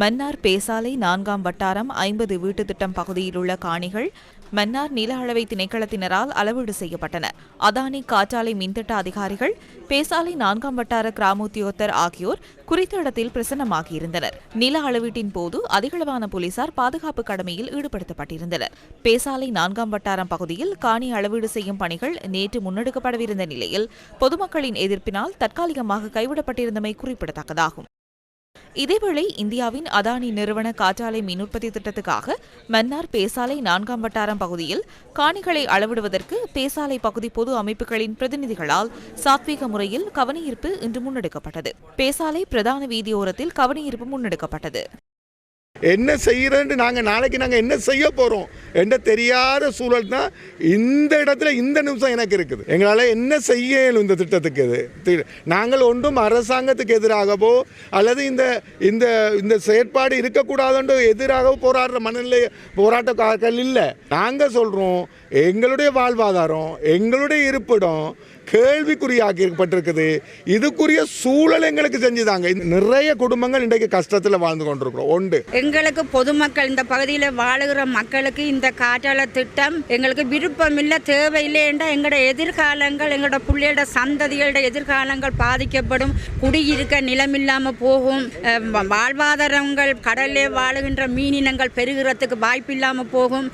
மன்னார் பேசாலை நான்காம் வட்டாரம் ஐம்பது வீட்டு திட்டம் பகுதியில் உள்ள காணிகள் மன்னார் நில அளவை திணைக்களத்தினரால் அளவீடு செய்யப்பட்டன. அதானி காற்றாலை மின்திட்ட அதிகாரிகள் பேசாலை நான்காம் வட்டார கிராமோத்தியோத்தர் ஆகியோர் குறித்த இடத்தில் பிரசன்னமாகியிருந்தனர். நில அளவீட்டின் போது அதிகளவான போலீசார் பாதுகாப்பு கடமையில் ஈடுபடுத்தப்பட்டிருந்தனர். பேசாலை நான்காம் வட்டாரம் பகுதியில் காணி அளவீடு செய்யும் பணிகள் நேற்று முன்னெடுக்கப்படவிருந்த நிலையில் பொதுமக்களின் எதிர்ப்பினால் தற்காலிகமாக கைவிடப்பட்டிருந்தமை குறிப்பிடத்தக்கதாகும். இதேவேளை இந்தியாவின் அதானி நிறுவன காற்றாலை மின் உற்பத்தி திட்டத்துக்காக மன்னார் பேசாலை நான்காம் வட்டாரம் பகுதியில் காணிகளை அளவிடுவதற்கு பேசாலை பகுதி பொது அமைப்புகளின் பிரதிநிதிகளால் சாத்வீக முறையில் கவனஈர்ப்பு இன்று முன்னெடுக்கப்பட்டது. பேசாலை பிரதான வீதியோரத்தில் கவனஈர்ப்பு முன்னெடுக்கப்பட்டது. என்ன செய்கிறேன்ட்டு நாங்கள் நாளைக்கு நாங்கள் என்ன செய்ய போகிறோம் என்ற தெரியாத சூழல் தான் இந்த இடத்துல இந்த நிமிஷம் எனக்கு இருக்குது. எங்களால் என்ன செய்ய இந்த திட்டத்துக்கு இது தி- நாங்கள் ஒன்றும் அரசாங்கத்துக்கு எதிராகவோ அல்லது இந்த இந்த இந்த செயற்பாடு இருக்கக்கூடாதுன்ற எதிராகவோ போராடுற மனநிலை போராட்டக்காரர்கள் இல்லை. நாங்கள் சொல்கிறோம் எங்களுடைய வாழ்வாதாரம் எங்களுடைய இருப்பிடம் கேள்விக்குறியாக்கப்பட்டிருக்குது. இதுக்குரிய சூழல் எங்களுக்கு செஞ்சுதாங்க. நிறைய குடும்பங்கள் இன்றைக்கு கஷ்டத்தில் வாழ்ந்து கொண்டிருக்கிறோம். உண்டு எங்களுக்கு பொதுமக்கள் இந்த பகுதியில் வாழுகிற மக்களுக்கு இந்த காற்றால திட்டம் எங்களுக்கு விருப்பம் இல்லை தேவையில்லை என்றால் எங்களோட எதிர்காலங்கள் எங்களோட பிள்ளைகளோட சந்ததிகளோட எதிர்காலங்கள் பாதிக்கப்படும். குடியிருக்க நிலமில்லாமல் போகும். வாழ்வாதாரங்கள் கடலிலே வாழுகின்ற மீனினங்கள் பெருகிறதுக்கு வாய்ப்பில்லாமல் போகும்.